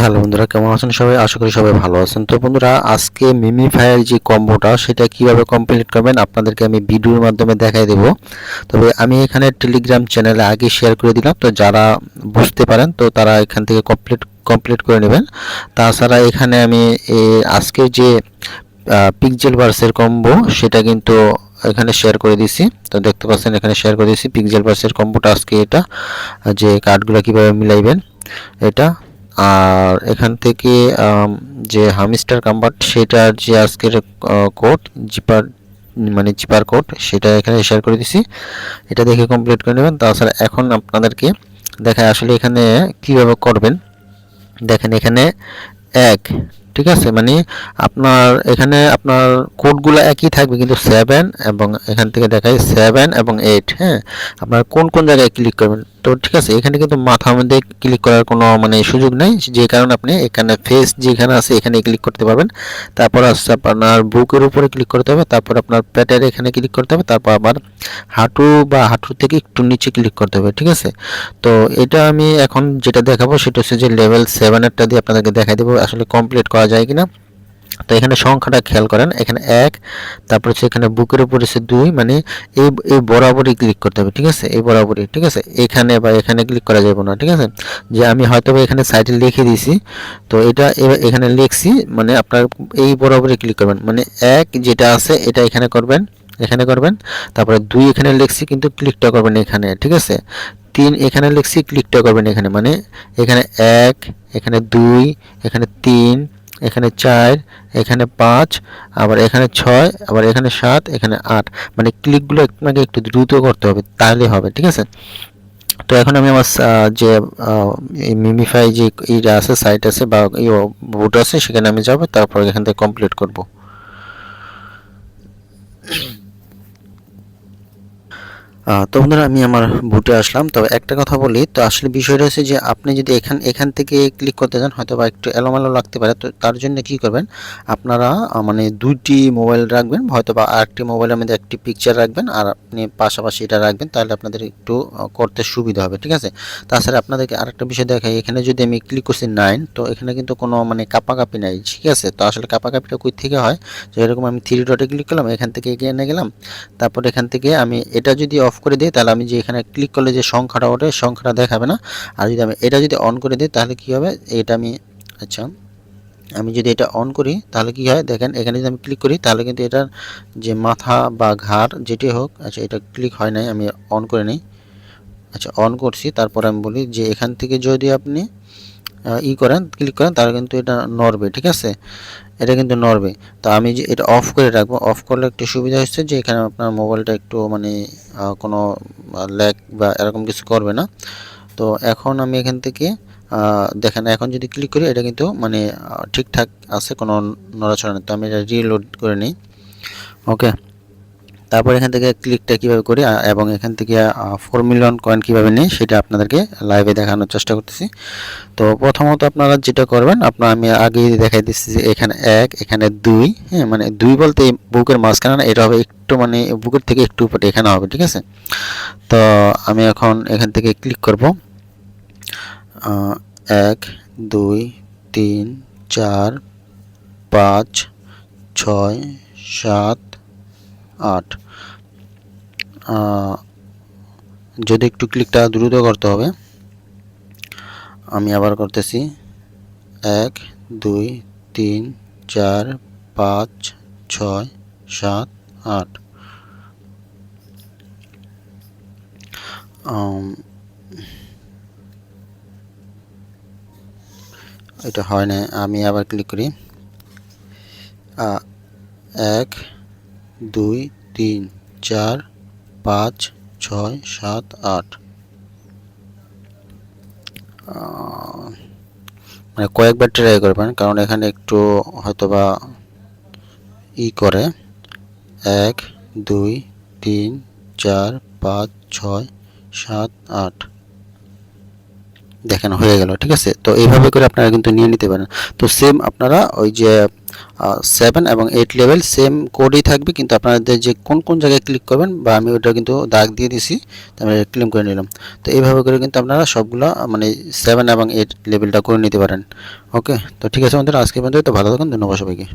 Hello বন্ধুরা, কেমন আছেন সবাই? আশা করি সবাই ভালো আছেন। তো বন্ধুরা, আজকে মিমিফায়ার যে কম্বোটা, সেটা কীভাবে কমপ্লিট করবেন আপনাদেরকে আমি ভিডিওর মাধ্যমে দেখাই দেব। তবে আমি এখানে টেলিগ্রাম চ্যানেলে আগে শেয়ার করে দিলাম। তো যারা বুঝতে পারেন, তো তারা এখান থেকে কমপ্লিট কমপ্লিট করে নেবেন। তাছাড়া এখানে আমি এই আজকের যে পিকজেল বার্সের কম্বো সেটা কিন্তু এখানে শেয়ার করে দিছি। তো দেখতে পাচ্ছেন, এখানে শেয়ার করে দিছি পিকজেল বার্সের কম্বোটা আজকে এটা, যে কার্ডগুলো কীভাবে মিলাইবেন, এটা। আর এখান থেকে যে হামিস্টার কাম্বার্ট সেটার যে আজকের কোড জিপার মানে জিপার কোড সেটা এখানে শেয়ার করে দিছি। এটা দেখে কমপ্লিট করে নেবেন। তাছাড়া এখন আপনাদেরকে দেখায় আসলে এখানে কীভাবে করবেন। দেখেন এখানে এক, ঠিক আছে? মানে আপনার এখানে আপনার কোডগুলো একই থাকবে, কিন্তু সেভেন এবং এখান থেকে দেখায় সেভেন এবং এইট হ্যাঁ? আপনার কোন কোন জায়গায় ক্লিক করবেন? তো ঠিক আছে, এখানে কিন্তু মাথার মধ্যে ক্লিক করার কোনো মানে সুযোগ নেই। যে কারণে আপনি এখানে ফেস যেখানে আছে এখানে ক্লিক করতে পারবেন। তারপর আসছে আপনার বুকের উপরে ক্লিক করতে হবে, তারপর আপনার পেটের এখানে ক্লিক করতে হবে, তারপর আবার হাঁটু বা হাঁটু থেকে একটু নিচে ক্লিক করতে হবে, ঠিক আছে? তো এটা আমি এখন যেটা দেখাবো, সেটা হচ্ছে যে লেভেল সেভেনেরটা দিয়ে আপনাদেরকে দেখাই দেবো, আসলে কমপ্লিট করা যায় কিনা। তো এখানে সংখ্যাটা খেয়াল করেন, এখানে এক, তারপর হচ্ছে এখানে বুকের উপর হচ্ছে দুই মানে এই এই বরাবরই ক্লিক করতে হবে, ঠিক আছে? এই বরাবরই, ঠিক আছে? এখানে বা এখানে ক্লিক করা যাবে না, ঠিক আছে? যে আমি হয়তো এখানে সাইডে লিখে দিয়েছি, তো এটা এখানে লিখছি মানে আপনার এই বরাবরই ক্লিক করবেন। মানে এক যেটা আছে, এটা এখানে করবেন এখানে করবেন, তারপরে দুই এখানে লিখছি, কিন্তু ক্লিকটা করবেন এখানে, ঠিক আছে? তিন এখানে লিখছি ক্লিকটা করবেন এখানে মানে এখানে এক, এখানে দুই, এখানে তিন এখানে চার, এখানে পাঁচ, আবার এখানে ছয়, আবার এখানে সাত, এখানে আট। মানে ক্লিকগুলো আপনাকে একটু দ্রুত করতে হবে, তাহলে হবে, ঠিক আছে? তো এখন আমি আমার যে মিমিফাই যে, ইটা আছে সাইট আছে বা বুট আছে, সেখানে আমি যাব, তারপর এখান থেকে কমপ্লিট করব। তো বন্ধুরা, আমি আমার বুটে আসলাম। তবে একটা কথা বলি, তো আসলে বিষয়টা হচ্ছে যে, আপনি যদি এখান এখান থেকে ক্লিক করতে যান হয়তো বা একটু এলোমেলো লাগতে পারে। তো তার জন্য কি করবেন, আপনারা মানে দুইটি মোবাইল রাখবেন হয়তো বা আরেকটি মোবাইলের মধ্যে একটি পিকচার রাখবেন, আর আপনি পাশাপাশি এটা রাখবেন, তাহলে আপনাদের একটু করতে সুবিধা হবে, ঠিক আছে? তাছাড়া আপনাদেরকে আরেকটা বিষয় দেখাই, এখানে যদি আমি ক্লিক করছি নাইন তো এখানে কিন্তু কোনো মানে কাপাকাপি নাই, ঠিক আছে? তো আসলে কাপাকাপিটা কই থেকে হয়? যে এরকম আমি থ্রি ডটে ক্লিক করলাম, এখান থেকে এগিয়ে এনে গেলাম। তারপর এখান থেকে আমি, এটা যদি অফ করে দিই, তাহলে আমি যে এখানে ক্লিক করলে যে সংখ্যাটা ওঠে, সংখ্যাটা দেখাবে না। আর যদি আমি এটা যদি অন করে দিই, তাহলে কি হবে? এটা আমি আচ্ছা আমি যদি এটা অন করি, তাহলে কি হয়? দেখেন, এখানে যদি আমি ক্লিক করি, তাহলে কিন্তু এটার যে মাথা বা ঘাড় যেটি হোক আচ্ছা এটা ক্লিক হয় নাই, আমি অন করে নিই। আচ্ছা অন করছি, তারপর আমি বলি যে এখান থেকে যদি আপনি ই করেন ক্লিক করেন, তাহলে কিন্তু এটা নড়বে, ঠিক আছে? এটা কিন্তু নড়বে। তো আমি যে এটা অফ করে রাখব অফ করলে একটু সুবিধা হচ্ছে যে এখানে আপনার মোবাইলটা একটু মানে কোনো ল্যাগ বা এরকম কিছু করবে না। তো এখন আমি এখান থেকে দেখেন, এখন যদি ক্লিক করি, এটা কিন্তু মানে ঠিকঠাক আছে, কোনো নড়াচড়া নেই। তো আমি এটা রিলোড করে নিই। ওকে তারপর এখান থেকে ক্লিকটা কীভাবে করি এবং এখান থেকে ফোর মিলিয়ন কয়েন কীভাবে নিই, সেটা আপনাদেরকে লাইভে দেখানোর চেষ্টা করতেছি। তো প্রথমত আপনারা যেটা করবেন, আপনার আমি আগে দেখাই দিচ্ছি যে এখানে এক, এখানে দুই হ্যাঁ মানে দুই বলতে বুকের মাঝখানে না, এটা হবে একটু মানে বুকের থেকে একটু উপরে, এখানে হবে, ঠিক আছে? তো আমি এখন এখান থেকে ক্লিক করব। এক, দুই, তিন, চার, পাঁচ, ছয়, সাত আট। যদি একটু ক্লিকটা দ্রুত করতে হবে, আমি আবার করতেছি। এক, দুই, তিন, চার, পাঁচ, ছয়, সাত, আট। এটা হয় না আমি আবার ক্লিক করি। এক দুই, তিন, চার, পাঁচ, ছয়, সাত, আট। মানে কয়েকবার ট্রাই করবেন, কারণ এখানে একটু হয়তোবা ই করে। এক, দুই, তিন, চার, পাঁচ, ছয়, সাত, আট। দেখেন হয়ে গেল, ঠিক আছে? তো এইভাবে করে আপনারা কিন্তু নিয়ে নিতে পারেন। তো সেম আপনারা ওই যে সেভেন এবং এইট লেভেল সেম কোডই থাকবে, কিন্তু আপনাদের যে কোন কোন জায়গায় ক্লিক করবেন, বা আমি ওটা কিন্তু দাগ দিয়ে দিছি আমি ক্লেম করে নিলাম। তো এইভাবে করে কিন্তু আপনারা সবগুলো মানে সেভেন এবং এইট লেভেলটা করে নিতে পারেন। ওকে তো ঠিক আছে আমাদের আজকে পর্যন্ত ভালো থাকুন, ধন্যবাদ সবাইকে।